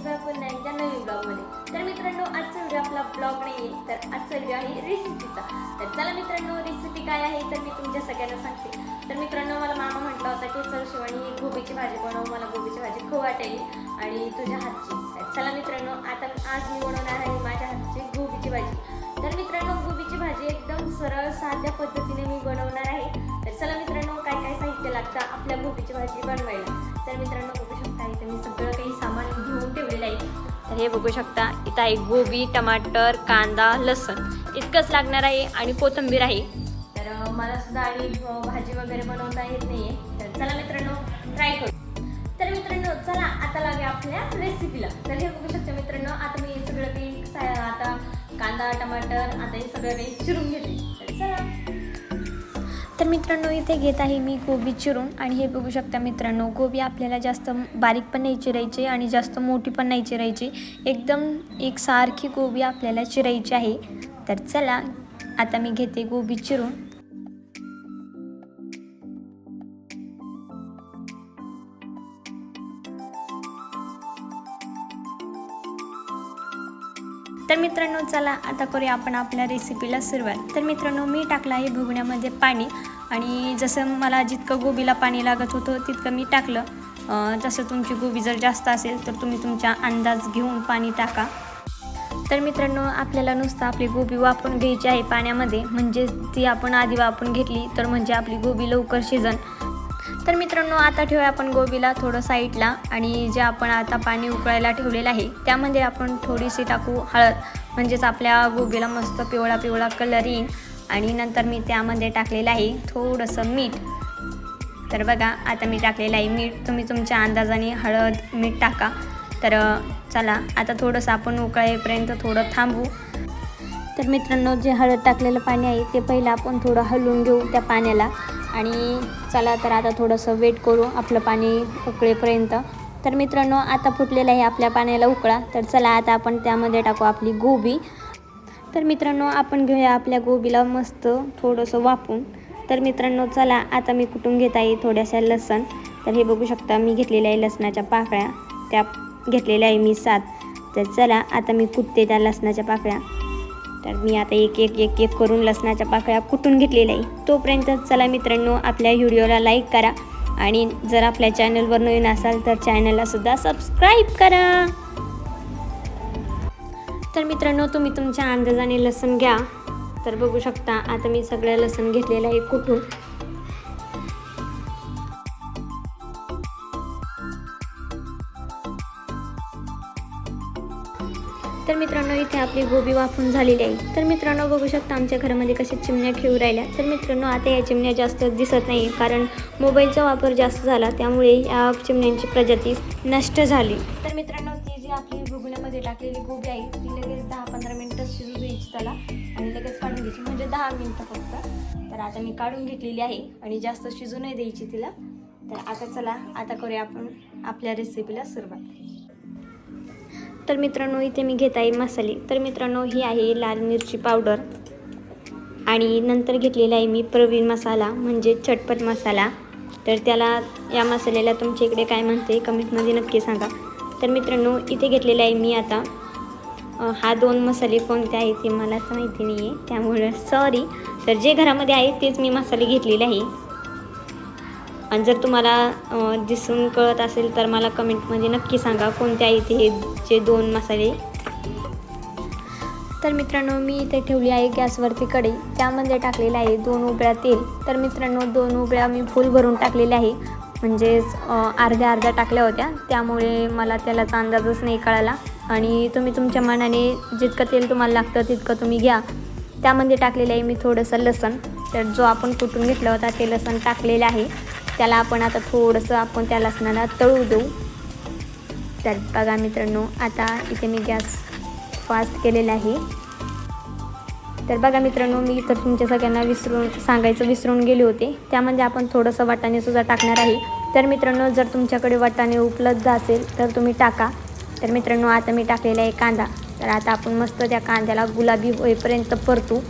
तुमचं पुन्हा एकदा नवीन ब्लॉगमध्ये. तर मित्रांनो आजचा व्हिडिओ आपला ब्लॉग नाही आहे तर आजचा व्हिडिओ आहे रेसिपीचा तर चला मित्रांनो रेसिपी काय आहे तर मी तुमच्या सगळ्यांना सांगते. तर मित्रांनो मला मामा म्हटलं होता की चल शिवानी गोबीची भाजी बनव मला गोबीची भाजी खूप वाटेल आणि तुझ्या हातची. तर चला मित्रांनो आता आज मी बनवणार आहे माझ्या हातची गोबीची भाजी. तर मित्रांनो गोबीची भाजी एकदम सरळ साध्या पद्धतीने मी बनवणार आहे. तर चला मित्रांनो काय काय साहित्य लागतं आपल्या गोबीची भाजी बनवायला. तर मित्रांनो बघू शकता इथे मी सगळं काही तर हे बघू शकता इथं आहे गोबी टमाटर कांदा लसण. इतकंच लागणार आहे आणि कोथिंबीर आहे. तर मला सुद्धा आणि भाजी वगैरे बनवता येत नाहीये. तर चला मित्रांनो ट्राय करू. तर मित्रांनो चला आता लागूया आपल्या रेसिपीला तर हे बघू शकता मित्रांनो आता मी सगळं काही आता कांदा टमाटर आता हे सगळं काही चिरून घेते. तर चला. तर मित्रांनो इथे घेत आहे मी गोबी चिरून. आणि हे बघू शकता मित्रांनो गोबी आपल्याला जास्त बारीक पण नाही चिरायची आणि जास्त मोठी पण नाही चिरायची. एकदम एक सारखी गोबी आपल्याला चिरायची आहे. तर चला आता मी घेते गोबी चिरून. मित्रांनो चला आता करूया आपण आपल्या रेसिपीला सुरुवात. तर मित्रांनो मी टाकलं आहे भुगण्यामध्ये पाणी आणि जसं मला जितकं गोबीला पाणी लागत होतं तितकं मी टाकलं. तसं तुमची गोबी जर जास्त असेल तर तुम्ही तुमचा अंदाज घेऊन पाणी टाका. तर मित्रांनो आपल्याला नुसतं आपली गोबी वापरून घ्यायची आहे पाण्यामध्ये. म्हणजे ती आपण आधी वापरून घेतली तर म्हणजे आपली गोबी लवकर शिजन. तर मित्रांनो आता ठेवूया आपण गोबीला थोडं साईडला. आणि जे आपण आता पाणी उकळायला ठेवलेलं आहे त्यामध्ये आपण थोडीशी टाकू हळद. म्हणजेच आपल्या गोबीला मस्त पिवळा पिवळा कलर येईल आणि नंतर मी त्यामध्ये टाकलेलं आहे थोडंसं मीठ. तर बघा आता मी टाकलेलं आहे मीठ. तुम्ही तुमच्या अंदाजाने हळद मीठ टाका. तर चला आता थोडंसं आपण उकळेपर्यंत थोडं थांबू. तर मित्रांनो जे हळद टाकलेलं पाणी आहे ते पहिलं आपण थोडं हलवून घेऊ त्या पाण्याला. आणि चला तर आता थोडंसं वेट करू आपलं पाणी उकळेपर्यंत. तर मित्रांनो आता फुटलेलं आहे आपल्या पाण्याला उकळा. तर चला आता आपण त्यामध्ये टाकू आपली गोबी. तर मित्रांनो आपण घेऊया आपल्या गोबीला मस्त थोडंसं वापून तर मित्रांनो चला आता मी कुटून घेत आहे थोड्याशा लसण. तर हे बघू शकता मी घेतलेल्या आहे लसणाच्या पाकळ्या. त्या घेतलेल्या आहे मी सात. तर चला आता मी कुटते त्या लसणाच्या पाकळ्या. तर मी आता एक एक एक एक करून लसणाच्या पाकळ्या कुटून घेतलेल्या आहे. तोपर्यंत चला मित्रांनो आपल्या व्हिडिओला लाईक करा आणि जर आपल्या चॅनलवर नवीन असाल तर चॅनललासुद्धा सबस्क्राईब करा. तर मित्रांनो तुम्ही तुमच्या अंदाजाने लसण घ्या. तर बघू शकता आता मी सगळं लसण घेतलेलं आहे कुठून तर मित्रांनो इथे आपली गोबी वाफून झालेली आहे. तर मित्रांनो बघू शकता आमच्या घरामध्ये कशा चिमण्या खेळू राहिल्या. तर मित्रांनो आता या चिमण्या जास्त दिसत नाही कारण मोबाईलचा वापर जास्त झाला. त्यामुळे या चिमण्यांची प्रजाती नष्ट झाली. तर मित्रांनो ती जी आपली भुगण्यामध्ये टाकलेली गोबी आहे ती लगेच दहा पंधरा मिनटं शिजू द्यायची त्याला आणि लगेच काढून घ्यायची. म्हणजे दहा मिनटं फक्त. तर आता मी काढून घेतलेली आहे आणि जास्त शिजू नाही द्यायची तिला. तर आता चला आता करूया आपण आपल्या रेसिपीला सुरुवात. तर मित्रांनो इथे मी घेत आहे मसाले. तर मित्रांनो ही आहे लाल मिरची पावडर. आणि नंतर घेतलेला आहे मी प्रवीण मसाला म्हणजे चटपट मसाला. तर त्याला या मसाल्याला तुमच्या इकडे काय म्हणते कमेंटमध्ये नक्की सांगा. तर मित्रांनो इथे घेतलेला आहे मी आता हा दोन मसाले कोणते आहेत ते मला असं माहिती नाही आहे त्यामुळे सॉरी तर जे घरामध्ये आहे तेच मी मसाले घेतलेले आहे. आणि जर तुम्हाला दिसून कळत असेल तर मला कमेंटमध्ये नक्की सांगा कोणते आहेत हे जे दोन मसाले. तर मित्रांनो मी इथे ठेवली आहे गॅसवरती कढई. त्यामध्ये टाकलेलं आहे दोन उबळ्या तेल. तर मित्रांनो दोन उबळ्या मी फुल भरून टाकलेल्या आहे. म्हणजेच अर्ध्या अर्ध्या टाकल्या होत्या. त्यामुळे मला त्यालाचा अंदाजच नाही कळाला. आणि तुम्ही तुमच्या मनाने जितकं तेल तुम्हाला लागतं तितकं तुम्ही घ्या. त्यामध्ये टाकलेलं आहे मी थोडंसं लसण. तर जो आपण कुटून घेतला होता ते लसण टाकलेलं आहे. त्याला आपण आता थोडंसं आपण त्या लसणाला तळू देऊ. तर बघा मित्रांनो आता इथे मी गॅस फास्ट केलेला आहे. तर बघा मित्रांनो मी तर तुमच्या सगळ्यांना विसरून सांगायचं विसरून गेले होते. त्यामध्ये आपण थोडंसं वाटाणेसुद्धा टाकणार आहे. तर मित्रांनो जर तुमच्याकडे वाटाणे उपलब्ध असेल तर तुम्ही टाका. तर मित्रांनो आता मी टाकलेला आहे कांदा. तर आता आपण मस्त त्या कांद्याला गुलाबी होईपर्यंत परतू.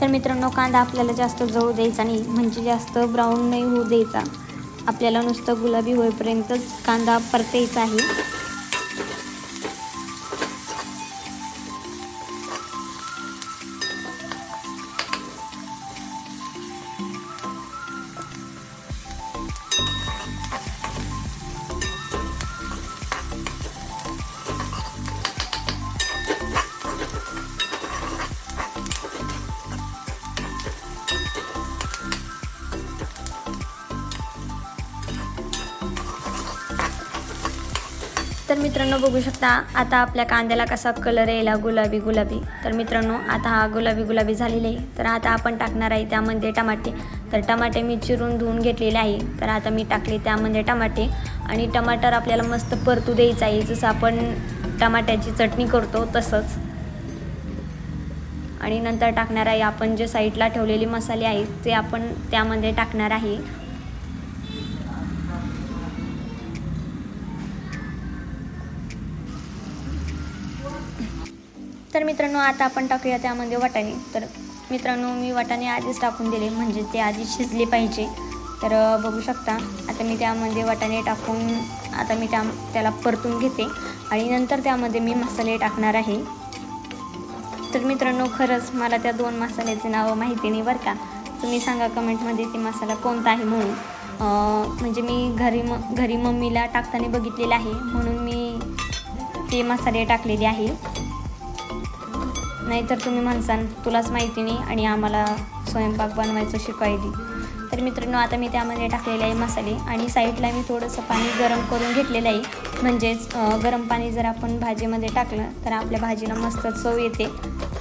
तर मित्रांनो कांदा आपल्याला जास्त जळू द्यायचा नाही. म्हणजे जास्त ब्राऊन नाही होऊ द्यायचा. आपल्याला नुसतं गुलाबी होईपर्यंतच कांदा परतायचा आहे. तर मित्रांनो बघू शकता आता आपल्या कांद्याला कसा कलर यायला गुलाबी गुलाबी. तर मित्रांनो आता हा गुलाबी गुलाबी झालेला आहे. तर आता आपण टाकणार आहे त्यामध्ये टमाटे. तर टमाटे मी चिरून धुवून घेतलेले आहे. तर आता मी टाकले त्यामध्ये टमाटे. आणि टमाटर आपल्याला मस्त परतू द्यायचं आहे. जसं आपण टमाट्याची चटणी करतो तसंच. आणि नंतर टाकणार आहे आपण जे साईडला ठेवलेले मसाले आहेत ते आपण त्यामध्ये टाकणार आहे. तर मित्रांनो आता आपण टाकूया त्यामध्ये वाटाणे. तर मित्रांनो मी वाटाणे आधीच टाकून दिले म्हणजे ते आधी शिजले पाहिजे. तर बघू शकता आता मी त्यामध्ये वाटाणे टाकून आता मी त्या त्याला परतून घेते. आणि नंतर त्यामध्ये मी मसाले टाकणार आहे. तर मित्रांनो खरंच मला त्या दोन मसाल्याचे नावं माहिती नाही बरं का. तुम्ही सांगा कमेंटमध्ये ते मसाला कोणता आहे म्हणून. म्हणजे मी घरी म घरी मम्मीला टाकताना बघितलेलं आहे म्हणून मी ते मसाले टाकलेले आहे. नाहीतर तुम्ही म्हणसान तुलाच माहिती नाही आणि आम्हाला स्वयंपाक बनवायचं शिकवायली तर मित्रांनो आता मी त्यामध्ये टाकलेले आहे मसाले आणि साईडला मी थोडंसं पाणी गरम करून घेतलेलं आहे. म्हणजेच गरम पाणी जर आपण भाजीमध्ये टाकलं तर आपल्या भाजीला मस्त चव येते.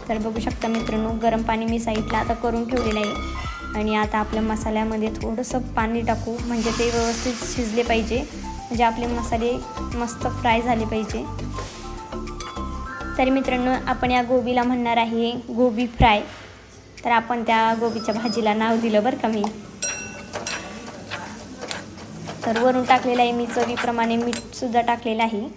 तर बघू शकता मित्रांनो गरम पाणी मी साईडला आता करून ठेवलेलं आहे. आणि आता आपल्या मसाल्यामध्ये थोडंसं पाणी टाकू म्हणजे ते व्यवस्थित शिजले पाहिजे. म्हणजे आपले मसाले मस्त फ्राय झाले पाहिजे. तर मित्रांनो आपण या गोबीला म्हणणार आहे गोबी फ्राय. तर आपण त्या गोबीच्या भाजीला नाव दिलं बरं का मी. तर वरून टाकलेलं आहे मी चवीप्रमाणे मीठसुद्धा टाकलेलं आहे.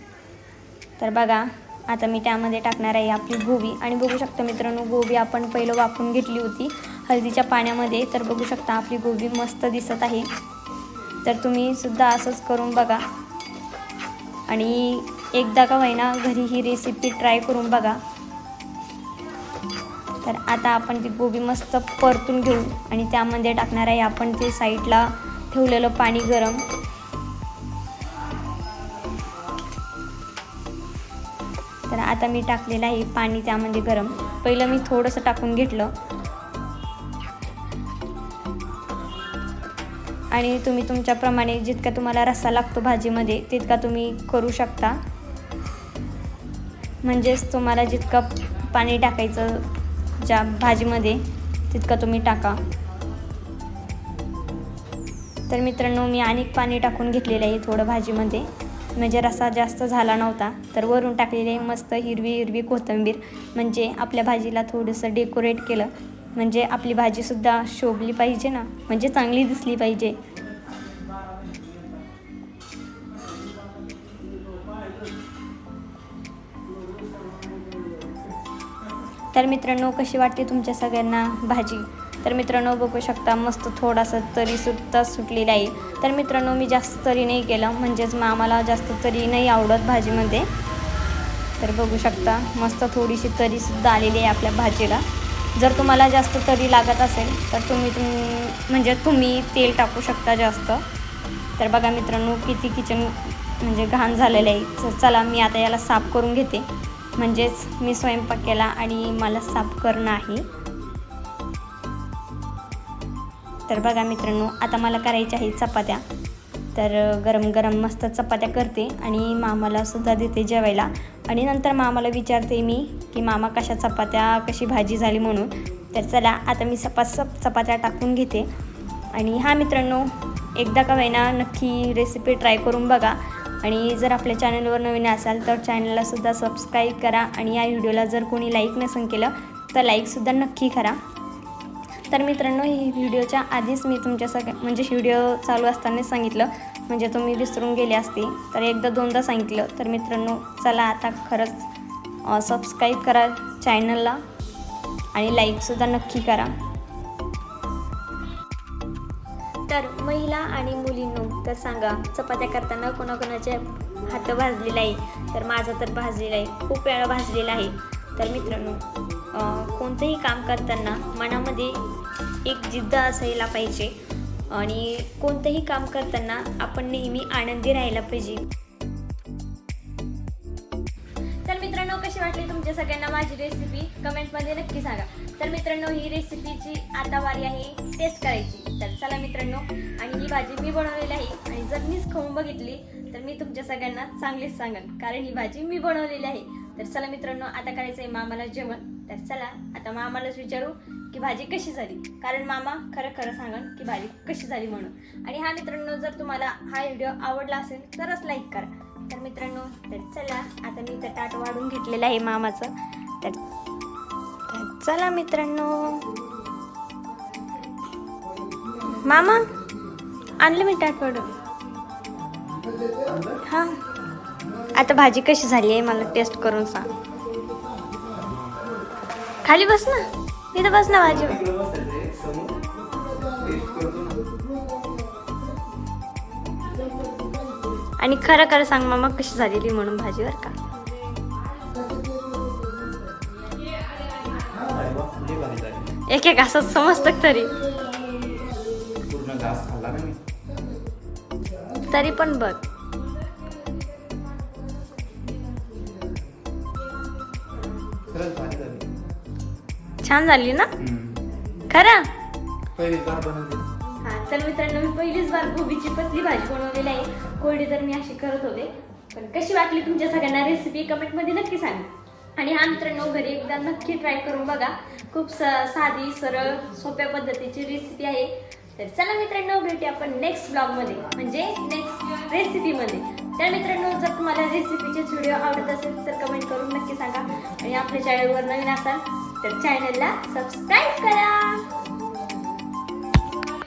तर बघा आता मी त्यामध्ये टाकणार आहे आपली गोबी. आणि बघू शकता मित्रांनो गोबी आपण पहिलं वापरून घेतली होती हळदीच्या पाण्यामध्ये. तर बघू शकता आपली गोबी मस्त दिसत आहे. तर तुम्ही सुद्धा असंच करून बघा. आणि एकदा का वहिना घरी ही रेसिपी ट्राय करून बघा. तर आता आपण ती गोबी मस्त परतून घेऊ आणि त्यामध्ये टाकणार आहे आपण ते साईडला ठेवलेलं पाणी गरम. तर आता मी टाकलेलं आहे पाणी त्यामध्ये गरम. पहिलं मी थोडंसं टाकून घेतलं. आणि तुम्ही तुमच्याप्रमाणे जितका तुम्हाला रस्सा लागतो भाजीमध्ये तितका तुम्ही करू शकता. म्हणजेच तुम्हाला जितकं पाणी टाकायचं ज्या भाजीमध्ये तितकं तुम्ही टाका. तर मित्रांनो मी अनेक पाणी टाकून घेतलेलं आहे थोडं भाजीमध्ये. म्हणजे रसा जास्त झाला नव्हता तर वरून टाकलेली आहे मस्त हिरवी हिरवी कोथिंबीर. म्हणजे आपल्या भाजीला थोडंसं डेकोरेट केलं. म्हणजे आपली भाजीसुद्धा शोभली पाहिजे ना? म्हणजे चांगली दिसली पाहिजे. तर मित्रांनो कशी वाटते तुमच्या सगळ्यांना भाजी? तर मित्रांनो बघू शकता मस्त थोडासा तरी सुद्धा सुटलेला आहे. तर मित्रांनो मी जास्त तरी नाही केलं म्हणजेच मग आम्हाला जास्त तरी नाही आवडत भाजीमध्ये. तर बघू शकता मस्त थोडीशी तरीसुद्धा आलेली आहे आपल्या भाजीला. जर तुम्हाला जास्त तरी लागत असेल तर तुम्ही तुम म्हणजे तुम्ही तेल टाकू शकता जास्त. तर बघा मित्रांनो किती किचन म्हणजे घाण झालेलं आहे. चला मी आता याला साफ करून घेते. म्हणजेच मी स्वयंपाक केला आणि मला साफ करणं आहे. तर बघा मित्रांनो आता मला करायच्या आहेत चपात्या. तर गरम गरम मस्त चपात्या करते आणि मामाला सुद्धा देते जेवायला. आणि नंतर मामाला विचारते मी की मामा कशा चपात्या कशी भाजी झाली म्हणून? तर चला आता मी सपासप चपात्या टाकून घेते. आणि हा मित्रांनो एकदा का होईना नक्की रेसिपी ट्राय करून बघा. आणि जर आपल्या चॅनलवर नवीन असाल तर चॅनललासुद्धा सबस्क्राईब करा आणि या व्हिडिओला जर कोणी लाईक नसेल केलं तर लाईकसुद्धा नक्की करा. तर मित्रांनो ही व्हिडिओच्या आधीच मी तुमच्या सग म्हणजे व्हिडिओ चालू असताना सांगितलं. म्हणजे तुम्ही विसरून गेले असते तर एकदा दोनदा सांगितलं. तर मित्रांनो चला आता खरंच सबस्क्राईब करा चॅनलला आणि लाईकसुद्धा नक्की करा. तर महिला आणि मुलींनो तर सांगा चपात्या करताना कोणाकोणाचे हात भाजलेला आहे तर माझा तर भाजलेला आहे. खूप वेळा भाजलेला आहे. तर मित्रांनो कोणतंही काम करताना मनामध्ये एक जिद्द असायला पाहिजे आणि कोणतंही काम करताना आपण नेहमी आनंदी राहायला पाहिजे. मित्रांनो कशी कशी वाटली तुमच्या सगळ्यांना माझी रेसिपी कमेंटमध्ये नक्की सांगा. तर मित्रांनो ही रेसिपीची आता वारी आहे टेस्ट करायची. तर चला मित्रांनो आणि ही भाजी मी बनवलेली आहे आणि जर मीच खाऊन बघितली तर मी तुमच्या सगळ्यांना चांगलीच सांगेन. कारण ही भाजी मी बनवलेली आहे. तर चला मित्रांनो आता करायचं आहे मामाला जेवण. तर चला आता मामालाच विचारू की भाजी कशी झाली. कारण मामा खरं खरं सांगन की भाजी कशी झाली म्हणून. आणि हा मित्रांनो जर तुम्हाला हा व्हिडिओ आवडला असेल तरच लाईक करा. तर मित्रांनो तर चला आता मी तर ताट वाढून घेतलेलं आहे मामाचं. तर तर चला मित्रांनो. मामा आणलं मी ताट वाढून. हां. आता भाजी कशी झाली आहे मला टेस्ट करून सांग. खाली बस ना. इथं बस ना भाजी आणि खरं खरं सांग मामा कशी झालेली म्हणून भाजीवर का? एक एक असं समजतं तरी? तरी पण बघ. छान झाली ना. खरं? तर मित्रांनो मी पहिलीच बार गोबीची पतली भाजी बनवलेली आहे. कोरडी तर मी अशी करत होते पण कशी वाटली तुमच्या सगळ्यांना रेसिपी कमेंटमध्ये नक्की सांगा. आणि हा मित्रांनो घरी एकदा नक्की ट्राय करून बघा. खूप स साधी सरळ सोप्या पद्धतीची रेसिपी आहे. तर चला मित्रांनो भेटूया आपण नेक्स्ट ब्लॉगमध्ये म्हणजे नेक्स्ट रेसिपीमध्ये तर मित्रांनो जर तुम्हाला रेसिपीचे व्हिडिओ आवडत असेल तर कमेंट करून नक्की सांगा. आणि आपल्या चॅनलवर नवीन असाल तर चॅनलला सबस्क्राईब करा.